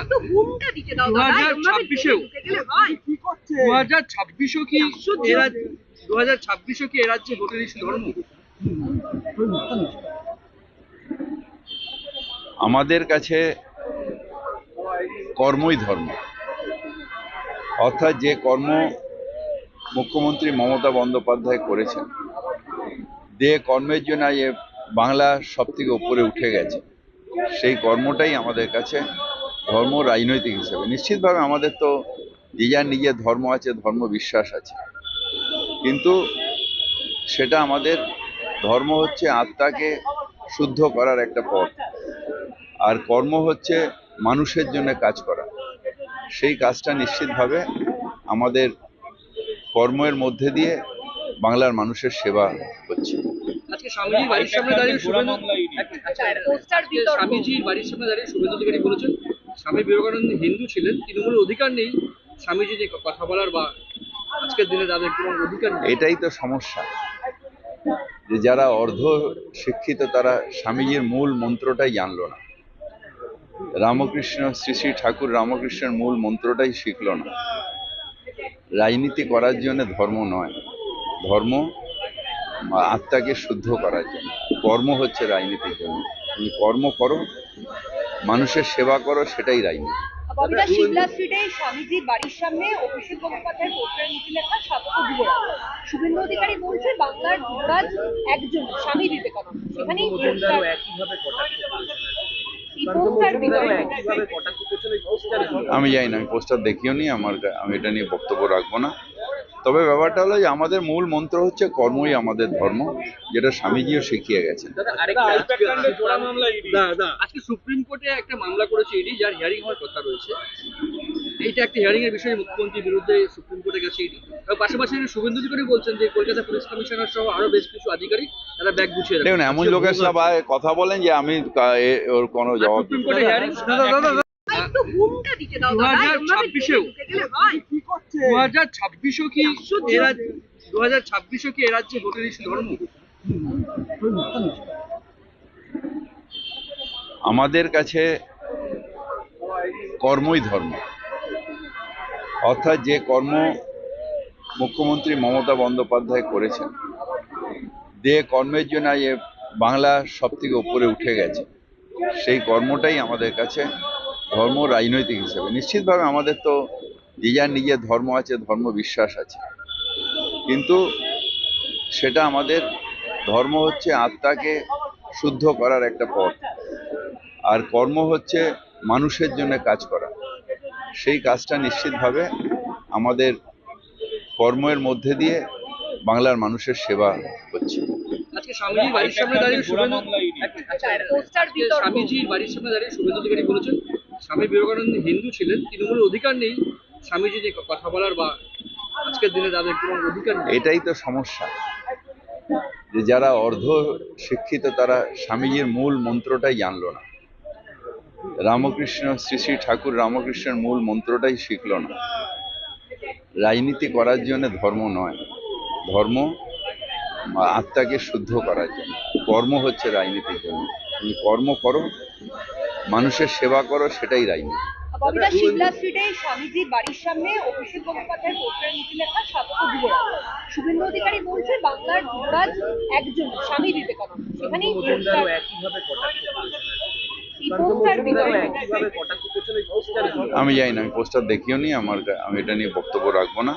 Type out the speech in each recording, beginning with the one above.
একটু ঘুমটা দিতে দাও দাদা হাজার এরমভাবে ছাব্বিশেও। ঢুকে গেলে দু হাজার ছাব্বিশও কি এরা দু হাজার ছাব্বিশও কি এ রাজ্যে ভোটের ইস্যু ধর্ম? আমাদের কাছে কর্মই ধর্ম। অর্থাৎ যে কর্ম মুখ্যমন্ত্রী মমতা বন্দ্যোপাধ্যায় করেছেন যে কর্মের জন্য এ বাংলা সব থেকে উপরে উঠে গেছে। সেই কর্মটাই আমাদের কাছে ধর্ম রাজনৈতিক হিসেবে। নিশ্চিতভাবে আমাদের তো যে যার নিজের ধর্ম আছে ধর্ম বিশ্বাস আছে। কিন্তু সেটা আমাদের ধর্ম হচ্ছে আত্মাকে শুদ্ধ করার একটা পথ। আর কর্ম হচ্ছে মানুষের জন্য কাজ করা। সেই কাজটা নিশ্চিতভাবে আমাদের কর্মের মধ্যে দিয়ে বাংলার মানুষের সেবা হচ্ছে। আজকে স্বামীজির বাড়ির সামনে দাঁড়িয়ে শুভেন্দু আচ্ছা, পোস্টার আজকে বিতর্ক। স্বামীজির বাড়ির সামনে দাঁড়িয়ে শুভেন্দু অধিকারী বলেছেন স্বামী বিবেকানন্দ হিন্দু ছিলেন, তৃণমূলের অধিকার নেই স্বামীজি যে কথা বলার বা আজকের দিনে তাদের কোনো অধিকার নেই। এটাই তো সমস্যা। যে যারা অর্ধ শিক্ষিত, তারা স্বামীজির মূল মন্ত্রটাই জানলো না। রামকৃষ্ণ, শ্রী শ্রী ঠাকুর রামকৃষ্ণের মূল মন্ত্রটাই শিখল না। রাজনীতি করার জন্য ধর্ম নয়। ধর্ম আত্মাকে শুদ্ধ করার জন্য। কর্ম হচ্ছে রাজনীতির জন্য। তুমি কর্ম করো মানুষের সেবা করো সেটাই রাজনীতি ববিতা শিবলা স্ট্রিটে স্বামীজির বাড়ির সামনে অভিষেক গঙ্গোপাধ্যায়ের পোস্টারের নিচে লেখা স্বাগত যুবরাজ। শুভেন্দু অধিকারী বলছে বাংলার যুবরাজ একজন স্বামী বিবেকানন্দ। সেখানেই পোস্টার এই পোস্টার বিতর্ক। আমি জানি না আমি পোস্টার দেখিও নি আমার আমি এটা নিয়ে বক্তব্য রাখব না। তবে ব্যাপারটা হলো যে আমাদের মূল মন্ত্র হচ্ছে কর্মই আমাদের ধর্ম যেটা স্বামীজিও শিখিয়ে গেছেন। আজকে সুপ্রিম কোর্টে একটা মামলা করেছে ইডি যার হিয়ারিং হওয়ার কথা রয়েছে। এইটা একটা হিয়ারিং এর বিষয়ে মুখ্যমন্ত্রীর বিরুদ্ধে সুপ্রিম কোর্টে গেছে ইডি। পাশাপাশি শুভেন্দু অধিকারী বলছেন যে কলকাতা পুলিশ কমিশনার সহ আরও বেশ কিছু আধিকারিক তারা ব্যাগ গুছিয়ে দেখুন এমন লোকের সবাই কথা বলেন যে আমি ওর কোনো জবাব সুপ্রিম কোর্টে হিয়ারিং একটু ঘুমটা দিতে দাও দু হাজার এরমভাবে ছাব্বিশেও ঢুকে গেলে দু হাজার ছাব্বিশও কি এরা দু হাজার ছাব্বিশও কি এ ভোটের ইস্যু ধর্ম? আমাদের কাছে কর্মই ধর্ম। অর্থাৎ যে কর্ম মুখ্যমন্ত্রী মমতা বন্দ্যোপাধ্যায় করেছেন যে কর্মের জন্য এ বাংলা সব থেকে উপরে উঠে গেছে সেই কর্মটাই আমাদের কাছে ধর্ম রাজনৈতিক হিসেবে। নিশ্চিতভাবে আমাদের তো যে যার নিজের ধর্ম আছে ধর্ম বিশ্বাস আছে। কিন্তু সেটা আমাদের ধর্ম হচ্ছে আত্মাকে শুদ্ধ করার একটা পথ। আর কর্ম হচ্ছে মানুষের জন্য কাজ করা। সেই কাজটা নিশ্চিতভাবে আমাদের কর্মের মধ্যে দিয়ে বাংলার মানুষের সেবা হচ্ছে। আজকে স্বামীজির বাড়ির সামনে দাঁড়িয়ে শুভেন্দু আচ্ছা। স্বামীজির বাড়ির সামনে দাঁড়িয়ে শুভেন্দু অধিকারী বলেছেন স্বামী বিবেকানন্দ হিন্দু ছিলেন তৃণমূলের অধিকার নেই। কথা বলার বা আজকের দিনে তাদের কোনো অধিকার এটাই তো সমস্যা। যে যারা অর্ধ শিক্ষিত, তারা স্বামীজির মূল মন্ত্রটাই জানলো না। রামকৃষ্ণ, শ্রী শ্রী ঠাকুর রামকৃষ্ণের মূল মন্ত্রটাই শিখল না। রাজনীতি করার জন্য ধর্ম নয়। ধর্ম আত্মাকে শুদ্ধ করার জন্য। কর্ম হচ্ছে রাজনীতির জন্য। তুমি কর্ম করো, মানুষের সেবা করো, সেটাই রাজনীতি। ববিতা শিবলা স্ট্রিটে স্বামীজির বাড়ির সামনে অভিষেক গঙ্গোপাধ্যায়ের পোস্টারের নিচে লেখা স্বাগত যুবরাজ শুভেন্দু অধিকারী বলছে বাংলার যুবরাজ একজন স্বামী বিবেকানন্দ। সেখানেই পোস্টার এই পোস্টার বিতর্ক। আমি জানি না আমি পোস্টার দেখিও নি আমার আমি এটা নিয়ে বক্তব্য রাখব না।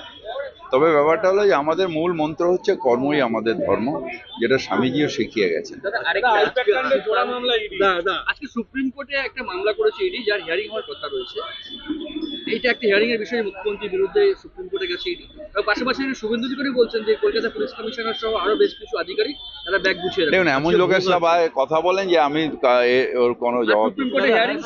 তবে ব্যাপারটা হলো যে আমাদের মূল মন্ত্র হচ্ছে কর্মই আমাদের ধর্ম যেটা স্বামীজিও শিখিয়ে গেছেন। আজকে সুপ্রিম কোর্টে একটা মামলা করেছে ইডি যার হিয়ারিং হওয়ার কথা রয়েছে। এইটা একটা হিয়ারিং এর বিষয়ে মুখ্যমন্ত্রীর বিরুদ্ধে সুপ্রিম কোর্টে গেছে ইডি। পাশাপাশি শুভেন্দু অধিকারী বলছেন যে কলকাতা পুলিশ কমিশনার সহ আরও বেশ কিছু আধিকারিক তারা ব্যাগ গুছিয়ে দেখুন এমন লোকের সবাই কথা বলেন যে আমি ওর কোনো জবাব সুপ্রিম কোর্টে হিয়ারিং